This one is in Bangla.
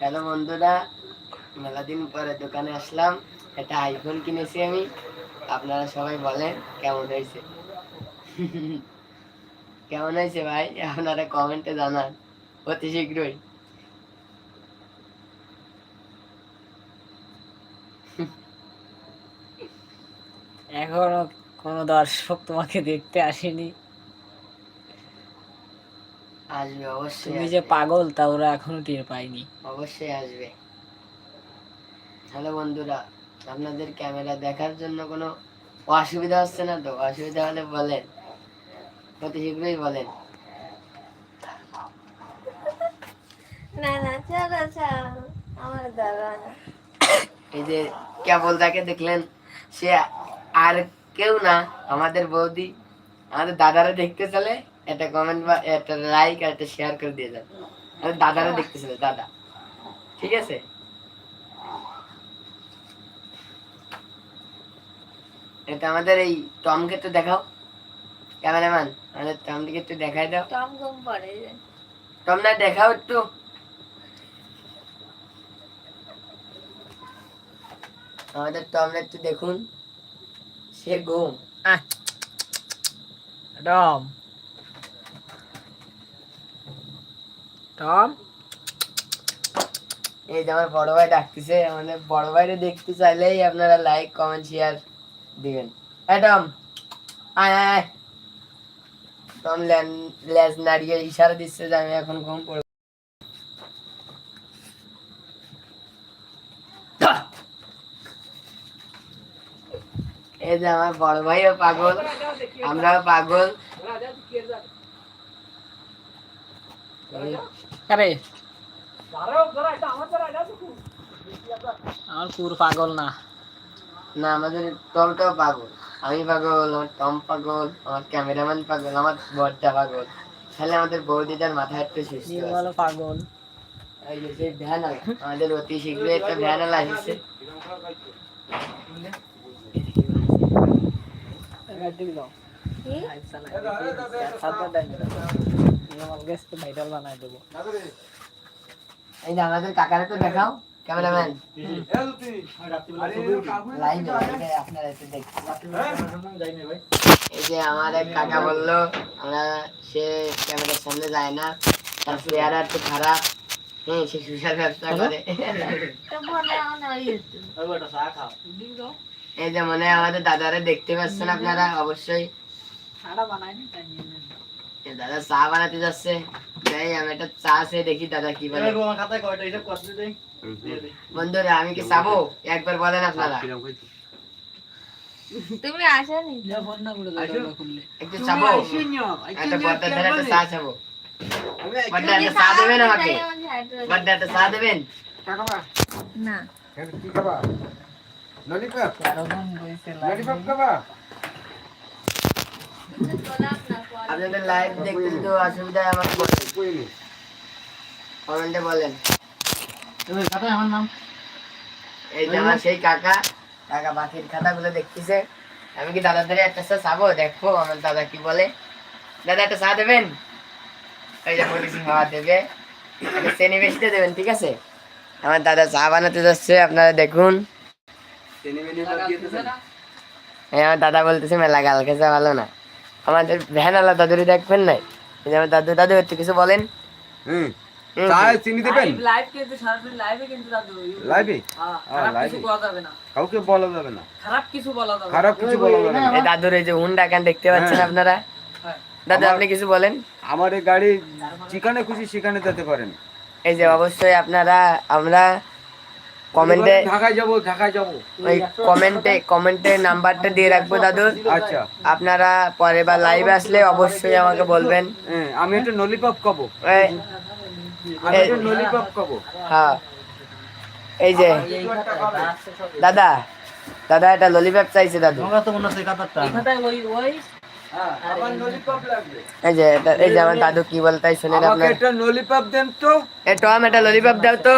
হ্যালো বন্ধুরা মেলা দিন পরে দোকানে আসলাম। একটা আইফোন কিনেছি আমি। আপনারা সবাই বলেন, কেমন হয়েছে? কেমন হয়েছে ভাই? আপনারা কমেন্টে জানান, অতি শীঘ্রই। এখনও কোনো দর্শক তোমাকে দেখতে আসেনি। আসবে অবশ্যই তুমি যে পাগল তা ওরা এখনও টের পায়নি। অবশ্যই আসবে। হ্যালো বন্ধুরা আপনাদের ক্যামেরা দেখার জন্য কোনো অসুবিধা হচ্ছে না তো? অসুবিধা হলে বলেন। অতি শীঘ্রই বলেন। না না চলো চলো। আমার দাদা এই যে কেবল তাকে দেখলেন সে আর কেউ না আমাদের বৌদি আমাদের দাদারা দেখতে চলে। একটা কমেন্ট বা একটা লাইক আর একটা শেয়ার করে দিয়ে যান আমাদের দাদারা দেখতে চলে দাদা। ঠিক আছে? এটা আমাদের এই টমকে একটু দেখাও। ক্যামেরাম্যান আমাদের টমকে একটু দেখাই দাও। টম গম পড়ে টম না দেখাও একটু। আমাদের টমটা একটু দেখুন। সে ঘুম। টম। টম। এই যে আমার বড় ভাই ডাকতেছে আমাদের বড় ভাইরে দেখতে চাইলেই আপনারা লাইক কমেন্ট শেয়ার দিবেন। আয় আয় টম লেজ নাড়িয়ে ইশারা দিচ্ছে যে আমি এখন ঘুম এই যে আমার বড় ভাইও পাগল, আমরাও পাগল। আরে আমার পুর পাগল না। না আমাদের টমটাও পাগল। আমি পাগল আমার টম পাগল আমার ক্যামেরাম্যান পাগল আমার বরটা পাগল। তাহলে আমাদের বৌদিটার মাথায় একটু সুস্থ পাগল। আমাদের অতি শীঘ্রই একটা ভ্যান আলা আসছে। দেবো আমাদের তো দেখাও ক্যামেরাম্যান এই যে আমার এক কাকা বলল আমরা সে ক্যামেরার সামনে যায় না তার চেহারা একটু খারাপ হ্যাঁ সে সুসার ব্যবসা করে। এই যে মনে হয় আমাদের দাদারে দেখতে পাচ্ছেন আপনারা, অবশ্যই দাদা চা বানাতে যাচ্ছে যাই আমি একটা চা সে দেখি দাদা কি বলে বন্ধুরা আমি কি চাবো একবার বলেন আপনারা তুমি আসেনি একটু চাবো একটা বড়টা ধরে একটা চা চাবো বড়টা একটা চা দেবেন আমাকে বড়টা একটা চা দেবেন না গোলাপ না পরে। আপনাদের লাইভ দেখতে তো অসুবিধা আমার কমেন্টে বলেন। এই যে আমার সেই কাকা কাকা বাকির খাতাগুলো দেখতেছে। আমি কি দাদার ধরে একটা চা চাবো? দেখব আমার দাদা কি বলে? দাদা একটা চা দেবেন? এই যে বলেছি হাওয়া দেবে। চেনি বেশিতে দেবেন ঠিক আছে? আমার দাদা চা বানাতে যাচ্ছে আপনারা দেখুন। এই আমার দাদা বলতেছে মেলা গাল খেতে ভালো না। আমাদের ভ্যান আলা দাদুরি দেখবেন নাই? এই যে আমার দাদু দাদু একটু কিছু বলেন। হুম। চিনি দেবেন? লাইভ কিন্তু সরাসরি লাইভে কিন্তু দাদু লাইভে হ্যাঁ, হ্যাঁ, কিছু বলা যাবে না। কাউকে বলা যাবে না। খারাপ কিছু বলা যাবে খারাপ কিছু বলা যাবে না। এই দাদুর এই যে হুন্ডা কান দেখতে পাচ্ছেন হ্যাঁ। আপনারা? হ্যাঁ। দাদু আপনি কিছু বলেন? আমার এই গাড়ি যেখানে খুশি সেখানে যেতে পারেন। এই যে অবশ্যই আপনারা আমরা কমেন্টে ঢাকায় যাব ঢাকায় যাব। ওই কমেন্টে কমেন্টে নাম্বারটা দিয়ে রাখব দাদুর আচ্ছা। আপনারা পরে বা লাইভে আসলে অবশ্যই আমাকে বলবেন। হ্যাঁ, আমি একটা নলিপপ খাব। এই, আমি একটা নলিপপ খাব। হ্যাঁ। এই যে দাদা দাদা এটা ললিপপ চাইছে দাদু। এই হ্যাঁ, আমার নলিপপ লাগবে। এই যে এটা এই যে আমার দাদু কি বলতে শুনেন আমাকে আপনার। একটা নলিপপ দেন তো। এ টম এটা ললিপপ দাও তো।